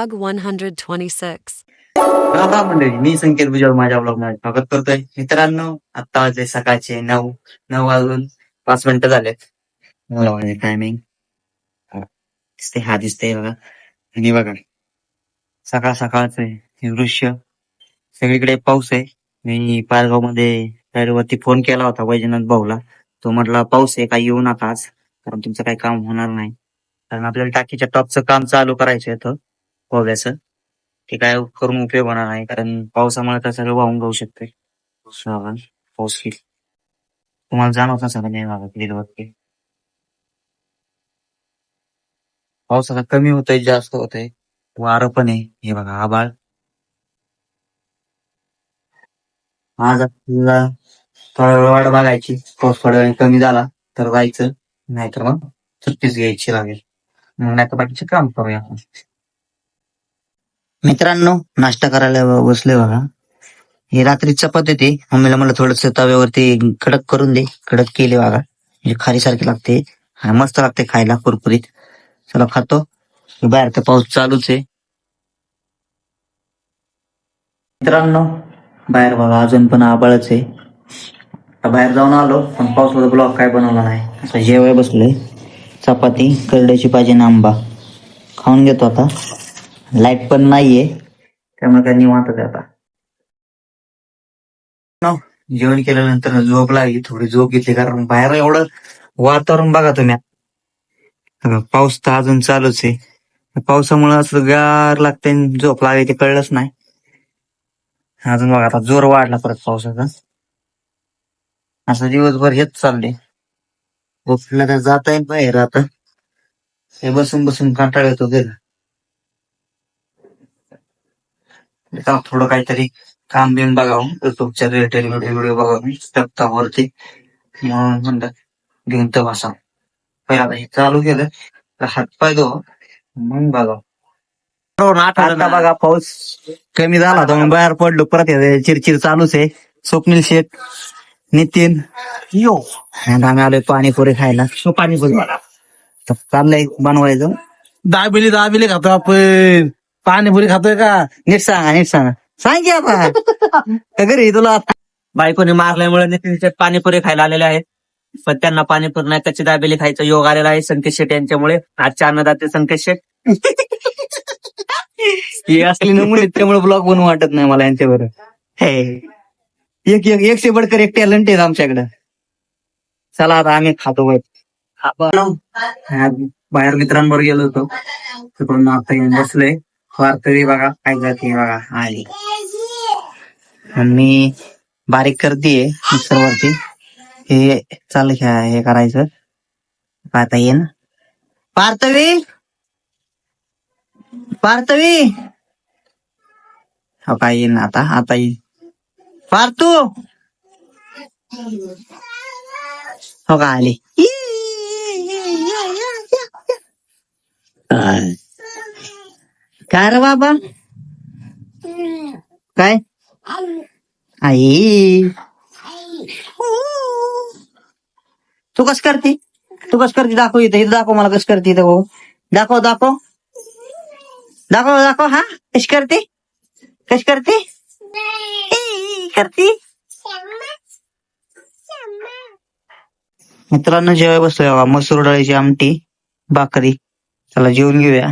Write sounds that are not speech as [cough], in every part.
Vlog 126. Ram Ram मंडळी मी संकेत भुजबळ माझ्या ब्लॉगमध्ये स्वागत करतोय. मित्रांनो आता वाजले सकाळचे नऊ नऊ वाजून पाच मिनिटं झालेत. मला वाटते टायमिंग दिसते हा दिसते बघा. आणि बघा सकाळ सकाळचं हे दृश्य सगळीकडे पाऊस आहे. मी पालगावमध्ये वरती फोन केला होता वैजनाथ भाऊला. तो म्हटला पाऊस आहे काही येऊ नका आज कारण तुमचं काही काम होणार नाही. कारण आपल्याला टाकीच्या टॉपचं काम चालू करायचं आहे इथं ते काय करून उपयोग होणार नाही कारण पावसामुळे तर सगळं वाहून जाऊ शकते. पाऊस येईल तुम्हाला जाणवत नसेल नाही मागं किती पाऊस आता कमी होतोय जास्त होतोय. वारं पण आहे. हे बघा आबाळ आज आपल्याला थोडा वेळ वाट बघायची. पाऊस थोडा वेळ कमी झाला तर जायचं. नाहीतर मग सुट्टीच घ्यायची लागेल. मग नाही तर बाकीचे काम करूया आपण. मित्रांनो नाश्ता करायला बसले बघा. हे रात्री चपाती होती मम्मीला मला थोडस तव्यावरती कडक करून दे. कडक केले बघा. म्हणजे खारी सारखे लागते. हा मस्त लागते खायला कुरकुरीत. चला खातो. बाहेर तर पाऊस चालूच आहे. मित्रांनो बाहेर बघा अजून पण आबाळच आहे. आता बाहेर जाऊन आलो पण पावसाचा ब्लॉक काय बनवला नाही असं जेवाय बसलोय. चपाती करड्याची पाहिजे आंबा. खाऊन घेतो आता. लाइट पण नाहीये. त्यामुळे काय निवांत आता. जेवण केल्यानंतर झोप लागली थोडी झोप घेतली कारण बाहेर एवढं वातावरण बघा तुम्ही. पाऊस तर अजून चालूच आहे. पावसामुळे असं गार लागते आणि झोप लागली ते कळलंच नाही. अजून बघा आता जोर वाढला परत पावसाचा. असं दिवसभर हेच चालले झोपला तर जाता येईल बाहेर आता. हे बसून बसून कंटाळ येतो गेला आता थोडं काहीतरी काम बिम बघावं युट्यूबच्या रिलेटेड व्हिडिओ व्हिडिओ बघावं सप्ताहावरती. म्हणून म्हणलं घेऊन तर बसा. पहिला हे चालू केलं तर हातपाय धो मग बघावं आता बघा पाऊस कमी झाला मग बाहेर पडलो. परत हे चिरचिर चालूच आहे. स्वप्नील शेठ नितीन. यो. आणि आम्ही आलोय पाणीपुरी खायला. पाणीपुरी. तर चाललंय बनवायचं. दाबिली दाबिली खातो आपण. पाणीपुरी खातोय का? नीट सांगा नीट सांगा. सांग की आता. [laughs] का घरी तुला बायकोने मारल्यामुळे नितीन पाणीपुरी खायला आलेले आहेत. पण त्यांना पाणीपुरी नाही कच्ची दाबेली खायचा योग आलेला आहे संकेत शेट यांच्यामुळे. आजच्या अन्नदाते संकेत शेट. ही असली नमुने त्यामुळे ब्लॉग बनवू वाटत नाही मला यांच्यावर हे. एक एक एकशे बडकर एक टॅलेंट आहे आमच्याकडे. चला आता आम्ही खातो आज बाहेर मित्रांबरोबर गेलो होतो. तिकडून आता येऊन बसलोय. वारकरी बघा काय जाते बघा आली. मी बारीक करतेय मिक्सरवरती हे चालू घ्या हे करायचं. पाहता येईन. पार्थवी! पार्थवी! हो काय येईन आता? आता येईन. पार्थू! हो का आली. काय रे बाबा? काय? आई. तू कस करते? तू कस करते? दाखव इथं. इथं दाखव मला कस करते इथं भाऊ. दाखव दाखव. दाखव दाखव. हा? कशी करते? कशी करते? ई, करते? मित्रांनो जेवाय बसलोय बघा. मसूर डाळीची आमटी भाकरी. चला जेवून घेऊया.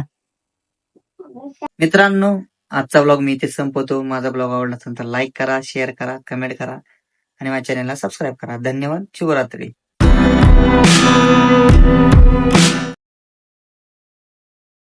मित्रांनो आजचा ब्लॉग मी इथे संपवतो. माझा ब्लॉग आवडला असेल तर लाईक करा शेअर करा कमेंट करा आणि माझ्या चॅनलला सबस्क्राईब करा. धन्यवाद. शुभरात्री.